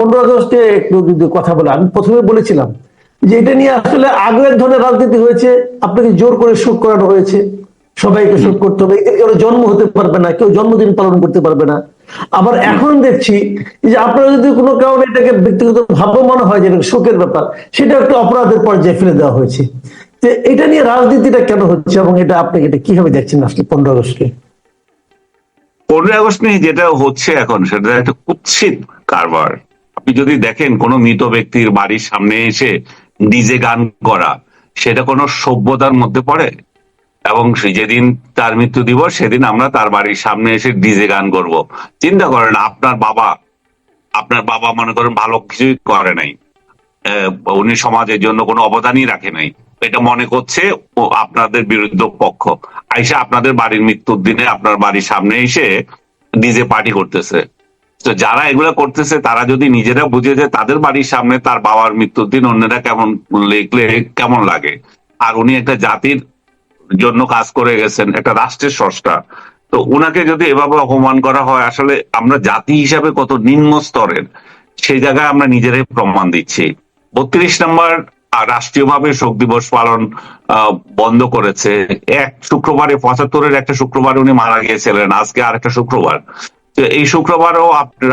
পনেরো আগস্টে একটু যদি কথা বলে, আমি প্রথমে বলেছিলাম যে এটা নিয়ে আসলে আগে এক ধরনের রাজনীতি হয়েছে, আপনাকে জোর করে শুট করানো হয়েছে, সবাইকে শুট করতে হবে এদের কারও জন্ম হতে পারবে না, কেউ জন্মদিন পালন করতে পারবে না। আবার এখন দেখছি যে আপনারা যদি কোনো কারণে এটাকে ব্যক্তিগত ভাবে মনে হয় যে শোকের ব্যাপার, সেটা একটা অপরাধের পর্যায়ে ফেলে দেওয়া হয়েছে। তো এটা নিয়ে রাজনীতিটা কেন হচ্ছে এবং এটা আপনি এটা কীভাবে দেখছেন আসলে পনেরো আগস্টকে পনেরোই আগস্ট নিয়ে যেটা হচ্ছে এখন, সেটা একটা কুৎসিত কারবার। আপনি যদি দেখেন কোনো মৃত ব্যক্তির বাড়ির সামনে এসে ডিজে গান করা, সেটা কোনো সভ্যতার মধ্যে পড়ে? এবং যেদিন তার মৃত্যু দিবস, সেদিন আমরা তার বাড়ির সামনে এসে ডিজে গান করব। চিন্তা করেন, আপনার বাবা আপনার বাবা মনে করেন ভালো কিছুই করে নাই। উনি সমাজের জন্য কোনো অবদানই রাখে নাই। এটা মনে করছে ও আপনাদের বিরুদ্ধ পক্ষ। আইসা আপনাদের বাড়ির মৃত্যুর দিনে আপনার বাড়ির সামনে এসে ডিজে পার্টি করতেছে। তো যারা এগুলা করতেছে, তারা যদি নিজেরা বুঝে যে তাদের বাড়ির সামনে তার বাবার মৃত্যুর দিন অন্যরা কেমন লিখলে, কেমন লাগে? আর উনি একটা জাতির জন্য কাজ করে গেছেন, একটা রাষ্ট্রের স্রষ্টা। তো উনাকে যদি এভাবে অপমান করা হয়, আসলে আমরা জাতি হিসাবে কত নিম্ন স্তরের, সেই জায়গায় আমরা নিজেরাই প্রমাণ দিচ্ছি। বত্রিশ নম্বর রাষ্ট্রীয়ভাবে শোক দিবস পালন বন্ধ করেছে। এক শুক্রবারে, পঁচাত্তরের একটা শুক্রবার উনি মারা গিয়েছিলেন, আজকে আরেকটা শুক্রবার। তো এই শুক্রবারও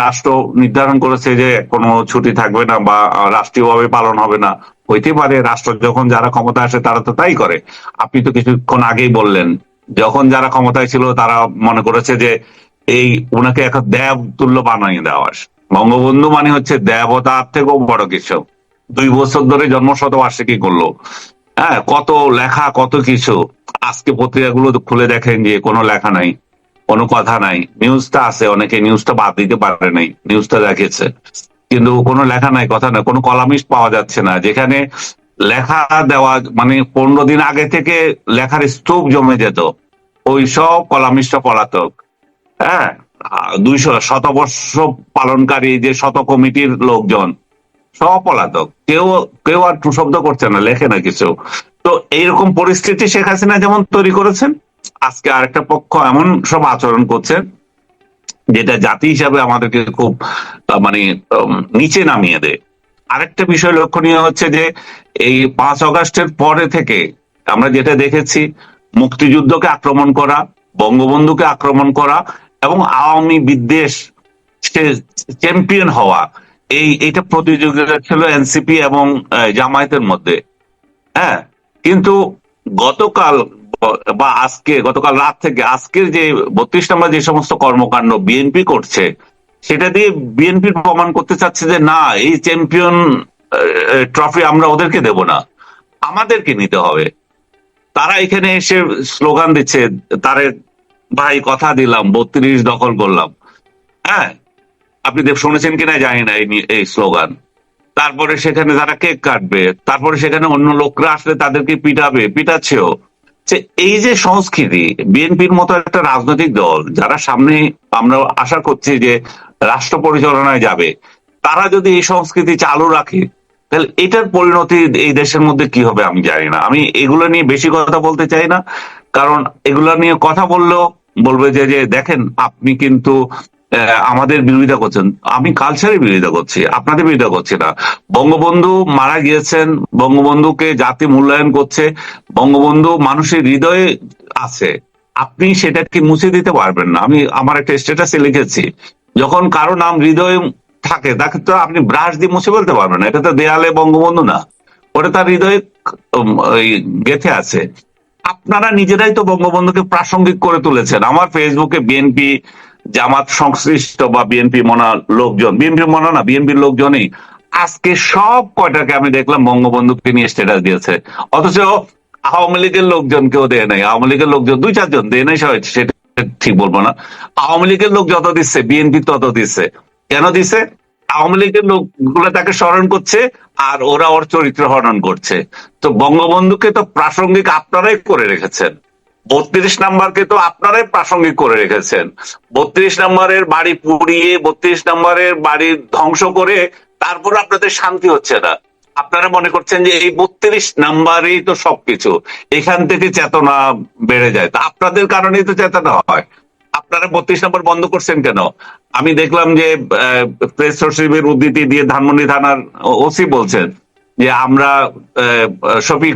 রাষ্ট্র নির্ধারণ করেছে যে কোনো ছুটি থাকবে না বা রাষ্ট্রীয়ভাবে পালন হবে না। হইতে পারে রাষ্ট্র যখন যারা ক্ষমতা আসে তারা তো তাই করে। আপনি তো কিছুক্ষণ আগেই বললেন, যখন যারা ক্ষমতায় ছিল তারা মনে করেছে যে এই উনাকে এখন দেব তুল্য বানিয়ে দেওয়া বঙ্গবন্ধু মানে হচ্ছে দেবতার থেকেও বড় কিছু। দুই বছর ধরে জন্ম শতবার্ষিকী করল। হ্যাঁ কত লেখা, কত কিছু। আজকে পত্রিকাগুলো খুলে দেখেন যে কোনো লেখা নাই। কোনো কথা নাই। নিউজটা আছে, অনেকে নিউজটা বাদ দিতে পারে নাই। নিউজটা দেখেছে কিন্তু কোনো লেখা নাই, কথা নাই। কোনো কলামিস্ট পাওয়া যাচ্ছে না। যেখানে লেখা দেওয়া মানে পনেরো দিন আগে থেকে লেখার স্তূপ জমে যেত, ওই সব কলামিস্টরা পলাতক। হ্যাঁ? দুইশো, শতবর্ষ পালনকারী যে শত কমিটির লোকজন, সব পলাতক। কেউ কেউ আর শব্দ করছে না, লেখে না কিছু। তো এইরকম পরিস্থিতি শেখ হাসিনা যেমন তৈরি করেছেন আজকে আরেকটা পক্ষ এমন সব আচরণ করছে, যেটা জাতি হিসাবে আমাদেরকে খুব মানে নিচে নামিয়ে দেয়। আরেকটা বিষয় লক্ষণীয় হচ্ছে যে, এই পাঁচ অগাস্টের পরে থেকে আমরা যেটা দেখেছি, মুক্তিযুদ্ধকে আক্রমণ করা, বঙ্গবন্ধুকে আক্রমণ করা এবং আওয়ামী বিদ্বেষ চ্যাম্পিয়ন হওয়া, এই এটা প্রতিযোগিতা ছিল এনসিপি এবং জামায়াতের মধ্যে। হ্যাঁ কিন্তু গতকাল ব- আজকে, গতকাল রাত থেকে আজকের যে বত্রিশ নম্বর যে সমস্ত কর্মকাণ্ড বিএনপি করছে, সেটা দিয়ে বিএনপি প্রমাণ করতে চাচ্ছে যে না, এই চ্যাম্পিয়ন ট্রফি আমরা ওদেরকে দেব না, আমাদেরকে নিতে হবে। তারা এখানে এসে স্লোগান দিচ্ছে, তারে ভাই কথা দিলাম, বত্রিশ দখল করলাম। হ্যাঁ আপনি দেখ শুনেছেন কিনা জানি না এই এই স্লোগান। তারপরে সেখানে তারা কেক কাটবে, তারপরে সেখানে অন্য লোকরা আসলে তাদেরকে পিটাবে, পিটাচ্ছেও। যে এই যে সংস্কৃতি, বিএনপির মতো একটা রাজনৈতিক দল, যারা সামনে আমরা আশা করছি যে রাষ্ট্র পরিচালনায় যাবে, তারা যদি এই সংস্কৃতি চালু রাখে, তাহলে এটার পরিণতি এই দেশের মধ্যে কি হবে আমি জানি না। আমি এগুলো নিয়ে বেশি কথা বলতে চাই না, কারণ এগুলো নিয়ে কথা বললেও বলবে যে যে দেখেন, আপনি কিন্তু আমাদের বিরোধিতা করছেন। আমি কালচারের বিরোধিতা করছি, আপনাদের বিরোধিতা করছি না। বঙ্গবন্ধু মারা গিয়েছেন, বঙ্গবন্ধুকে জাতি মূল্যায়ন করছে, বঙ্গবন্ধু মানুষের হৃদয়ে আছে। আপনি সেটাকে মুছে দিতে পারবেন না। আমি আমার একটা স্ট্যাটাসে লিখেছি, যখন কারও নাম হৃদয়ে থাকে, তাকে তো আপনি ব্রাশ দিয়ে মুছে ফেলতে পারবেন না। এটা তো দেয়ালে বঙ্গবন্ধু না। ওটা তার হৃদয়ে গেথে আছে। আপনারা নিজেরাই তো বঙ্গবন্ধুকে প্রাসঙ্গিক করে তুলেছেন। আমার ফেসবুকে বিএনপি জামাত সংশ্লিষ্ট বা বিএনপি মনা লোকজন, বিএনপি মনা না, বিএনপির লোকজনই আজকে সব কয়টাকে আমি দেখলাম বঙ্গবন্ধুকে নিয়ে স্ট্যাটাস দিয়েছে। অথচ আওয়ামী লীগের লোকজন কেউ দেয় নাই। আওয়ামী লীগের লোকজন দুই, চারজন দেয় নাই সেটা ঠিক বলব না। আওয়ামী লীগের লোক যত দিচ্ছে, বিএনপি তত দিচ্ছে। কেন দিছে আওয়ামী লীগের লোকগুলো তাকে স্মরণ করছে আর ওরা ওর চরিত্র হনন করছে। তো বঙ্গবন্ধুকে তো প্রাসঙ্গিক আপনারাই করে রেখেছেন। বত্রিশ নাম্বারকে তো আপনারাই প্রাসঙ্গিক করে রেখেছেন। বত্রিশ নাম্বারের বাড়ি পুড়িয়ে, বত্রিশ নাম্বারের বাড়ি ধ্বংস করে তারপর আপনাদের শান্তি হচ্ছে না। আপনারা মনে করছেন যে এই বত্রিশ নাম্বারই তো সবকিছু। এখান থেকে চেতনা বেড়ে যায়। তা আপনাদের কারণেই তো চেতনা হয়। আপনারা বত্রিশ নম্বর বন্ধ করছেন কেন? আমি দেখলাম যে প্রেস সচিবের উদ্ধৃতি দিয়ে ধানমন্ডি থানার ওসি বলছেন যে আমরা শফিক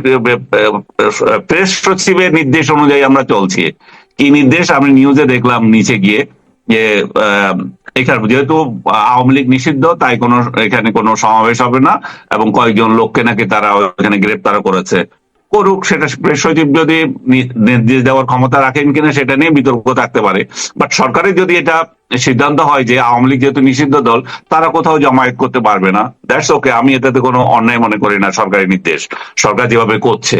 প্রেস সচিবের নির্দেশ অনুযায়ী আমরা চলছি। কি নির্দেশ? আমি নিউজে দেখলাম নিচে গিয়ে যে এখানে যেহেতু আওয়ামী লীগ নিষিদ্ধ, তাই কোনো, এখানে কোনো সমাবেশ হবে না এবং কয়েকজন লোককে নাকি তারা এখানে গ্রেপ্তার করেছে। করুক, সেটা প্রেস সচিব যদি নির্দেশ দেওয়ার ক্ষমতা রাখেন কিনা সেটা নিয়ে বিতর্ক থাকতে পারে। বাট সরকারের যদি এটা সিদ্ধান্ত হয় যে আওয়ামী লীগ যেহেতু নিষিদ্ধ দল, তারা কোথাও জমায়েত করতে পারবে না। দ্যাটস ওকে আমি এটাতে কোনো অন্যায় মনে করি না সরকারি নির্দেশ। সরকার যেভাবে করছে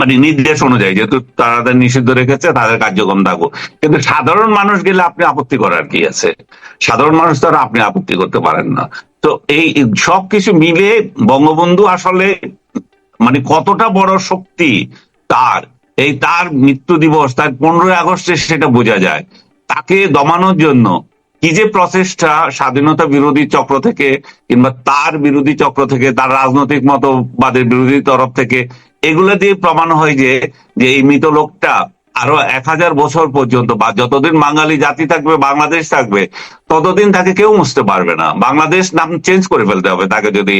মানে নির্দেশ অনুযায়ী, যেহেতু তারা নিষিদ্ধ রেখেছে, তাদের কার্যক্রম থাকুক। কিন্তু সাধারণ মানুষ গেলে আপনি আপত্তি করার কি আছে? সাধারণ মানুষ তো আর আপনি আপত্তি করতে পারেন না। তো এই সবকিছু মিলে বঙ্গবন্ধু আসলে মানে কতটা বড় শক্তি তার, এই তার মৃত্যু দিবস, তার পনেরোই আগস্টে সেটা বোঝা যায়। তাকে দমানোর জন্য কি যে প্রচেষ্টা স্বাধীনতা বিরোধী চক্র থেকে কিংবা তার বিরোধী চক্র থেকে, তার রাজনৈতিক মতবাদের বিরোধী তরফ থেকে, এগুলো দিয়ে প্রমাণ হয় যে যে এই মৃত লোকটা আরও এক হাজার বছর পর্যন্ত বা যতদিন বাঙালি জাতি থাকবে, বাংলাদেশ থাকবে, ততদিন তাকে কেউ মুছতে পারবে না। বাংলাদেশ নাম চেঞ্জ করে ফেলতে হবে, তাকে যদি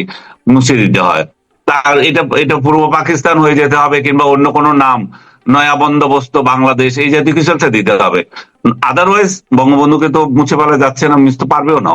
মুছে দিতে হয়। তার এটা এটা পূর্ব পাকিস্তান হয়ে যেতে হবে কিংবা অন্য কোনো নাম, নয়া বন্দোবস্ত বাংলাদেশ, এই জাতীয় কিছু একটা দিতে হবে। আদারওয়াইজ বঙ্গবন্ধুকে তো মুছে ফেলা যাচ্ছে না মিশতে পারবেও না।